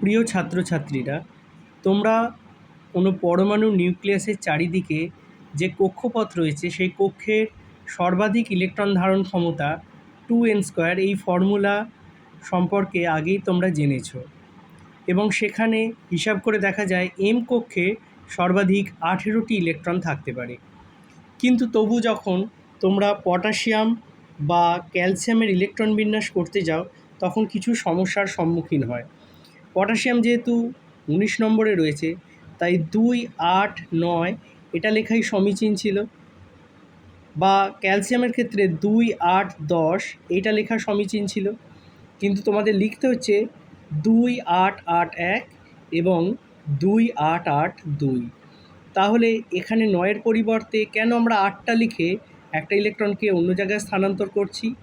প্রিয় ছাত্রছাত্রীরা, তোমরা কোনো পরমাণু নিউক্লিয়াসের চারিদিকে যে কক্ষপথ রয়েছে, সেই কক্ষের সর্বাধিক ইলেকট্রন ধারণ ক্ষমতা টু এন স্কোয়ার এই ফর্মুলা সম্পর্কে আগেই তোমরা জেনেছো। এবং সেখানে হিসাব করে দেখা যায়, এম কক্ষে সর্বাধিক আঠেরোটি ইলেকট্রন থাকতে পারে। কিন্তু তবু যখন তোমরা পটাশিয়াম বা ক্যালসিয়ামের ইলেকট্রন বিন্যাস করতে যাও, তখন কিছু সমস্যার সম্মুখীন হয়। পটাশিয়াম যেহেতু উনিশ নম্বরে রয়েছে, তাই দুই, আট, নয়, এটা লেখাই সমীচীন ছিল। বা ক্যালসিয়ামের ক্ষেত্রে দুই, আট, দশ এইটা লেখা সমীচীন ছিল। কিন্তু তোমাদের লিখতে হচ্ছে দুই, আট আট, এক এবং দুই, আট আট, দুই। তাহলে এখানে নয়ের পরিবর্তে কেন আমরা আটটা লিখে একটা ইলেকট্রনকে অন্য জায়গায় স্থানান্তর করছি?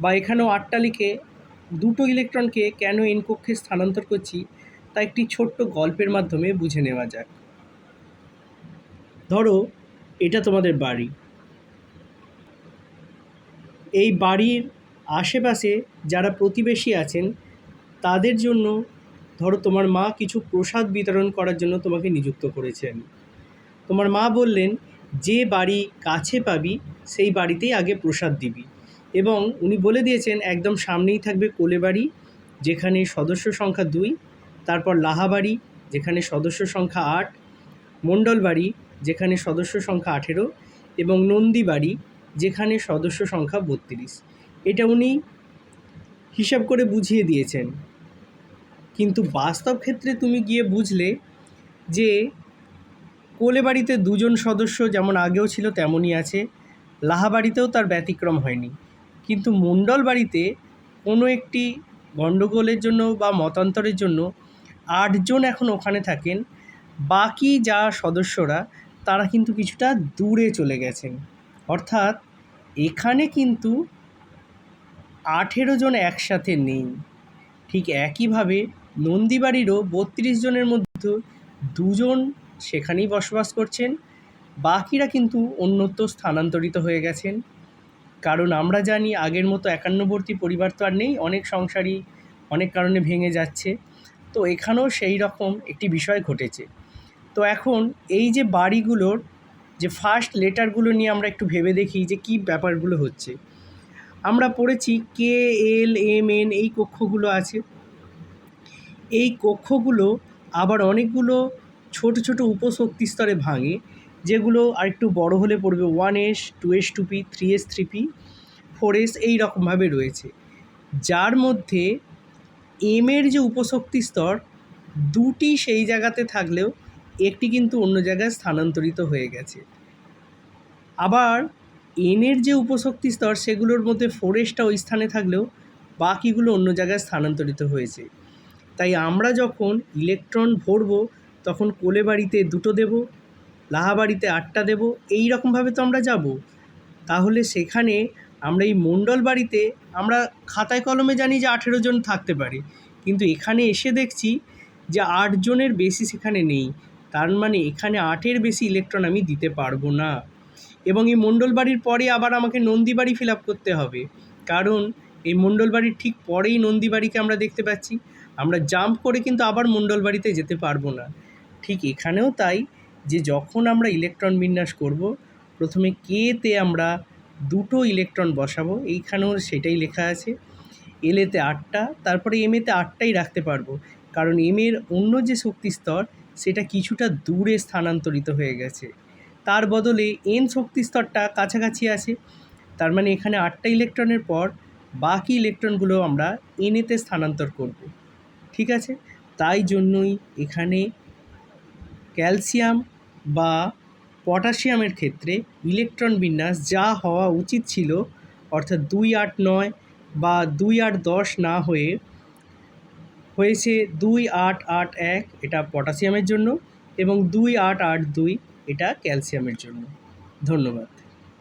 বা এখানেও আটটা লিখে দুটো ইলেকট্রনকে কেন এন কক্ষে স্থানান্তর করছি তা একটি ছোট্ট গল্পের মাধ্যমে বুঝে নেওয়া যাক। ধরো, এটা তোমাদের বাড়ি। এই বাড়ির আশেপাশে যারা প্রতিবেশী আছেন, তাদের জন্য ধরো তোমার মা কিছু প্রসাদ বিতরণ করার জন্য তোমাকে নিযুক্ত করেছেন। তোমার মা বললেন, যে বাড়ি কাছে পাবি, সেই বাড়িতেই আগে প্রসাদ দিবি। এবং উনি বলে দিয়েছেন, একদম সামনেই থাকবে কোলে বাড়ি যেখানে সদস্য সংখ্যা দুই, তারপর লাহাবাড়ি, যেখানে সদস্য সংখ্যা আট মণ্ডল বাড়ি যেখানে সদস্য সংখ্যা আঠেরো এবং নন্দী বাড়ি যেখানে সদস্য সংখ্যা বত্রিশ। এটা উনি হিসাব করে বুঝিয়ে দিয়েছেন। কিন্তু বাস্তব ক্ষেত্রে তুমি গিয়ে বুঝলে যে কোলে বাড়িতে দুজন সদস্য যেমন আগেও ছিল, তেমনই আছে। লাহাবাড়িতেও তার ব্যতিক্রম হয়নি। কিন্তু মণ্ডল বাড়িতে কোনো একটি গণ্ডগোলের জন্য বা মতান্তরের জন্য আটজন এখন ওখানে থাকেন। বাকি যা সদস্যরা, তারা কিন্তু কিছুটা দূরে চলে গেছেন। অর্থাৎ এখানে কিন্তু আঠেরো জন একসাথে নেই। ঠিক একইভাবে নন্দীবাড়িরও বত্রিশ জনের মধ্যে দুজন সেখানেই বসবাস করছেন। বাকিরা কিন্তু অন্যত্র স্থানান্তরিত হয়ে গেছেন। কারণ আমরা জানি আগের মতো একান্নবর্তী পরিবার তো আর নেই, অনেক সংসারই অনেক কারণে ভেঙে যাচ্ছে। তো এখানেও সেই রকম একটি বিষয় ঘটেছে। তো এখন এই যে বাড়িগুলোর যে ফার্স্ট লেটারগুলো নিয়ে আমরা একটু ভেবে দেখি যে কী ব্যাপারগুলো হচ্ছে। আমরা পড়েছি কে এল এম এন এই কক্ষগুলো আছে। এই কক্ষগুলো আবার অনেকগুলো ছোট ছোট উপশক্তি স্তরে ভাঙে। যেগুলো আরেকটু বড় হলে পড়বে one S two S two P three S three P four S এই রকমভাবে রয়েছে। যার মধ্যে এমের যে উপশক্তি স্তর, দুটি সেই জায়গাতে থাকলেও একটি কিন্তু অন্য জায়গায় স্থানান্তরিত হয়ে গেছে। আবার এনের যে উপশক্তি স্তর, সেগুলোর মধ্যে ফোরেসটা ওই স্থানে থাকলেও বাকিগুলো অন্য জায়গায় স্থানান্তরিত হয়েছে। তাই আমরা যখন ইলেকট্রন ভরবো, তখন কোলে বাড়িতে দুটো দেব লাহা বাড়িতে আটটা দেব, এই রকমভাবে তো আমরা যাব। তাহলে সেখানে আমরা এই মণ্ডল বাড়িতে আমরা খাতায় কলমে জানি যে আঠেরো জন থাকতে পারে। কিন্তু এখানে এসে দেখছি যে আটজনের বেশি সেখানে নেই। তার মানে এখানে আটের বেশি ইলেকট্রন আমি দিতে পারব না। এবং এই মণ্ডল বাড়ির পরে আবার আমাকে নন্দী বাড়ি ফিল আপ করতে হবে। কারণ এই মণ্ডল বাড়ির ঠিক পরেই নন্দী বাড়িকে আমরা দেখতে পাচ্ছি। আমরা জাম্প করে কিন্তু আবার মণ্ডল বাড়িতে যেতে পারব না। ঠিক এখানেও তাই। যে যখন আমরা ইলেকট্রন বিন্যাস করব, প্রথমে কেতে আমরা দুটো ইলেকট্রন বসাবো, এইখানেও সেটাই লেখা আছে। এলেতে আটটা, তারপরে এম এতে আটটাই রাখতে পারব। কারণ এম এর অন্য যে শক্তি স্তর, সেটা কিছুটা দূরে স্থানান্তরিত হয়ে গেছে। তার বদলে এন শক্তি স্তরটা কাছাকাছি আছে। তার মানে এখানে আটটা ইলেকট্রনের পর বাকি ইলেকট্রনগুলো আমরা এনেতে স্থানান্তর করব। ঠিক আছে? তাই জন্যই এখানে ক্যালসিয়াম বা পটাশিয়ামের ক্ষেত্রে ইলেকট্রন বিন্যাস যা হওয়া উচিত ছিল, অর্থাৎ দুই আট নয় বা দুই আট দশ না হয়ে হয়েছে দুই আট আট এক এটা পটাশিয়ামের জন্য এবং দুই আট আট দুই এটা ক্যালসিয়ামের জন্য। ধন্যবাদ।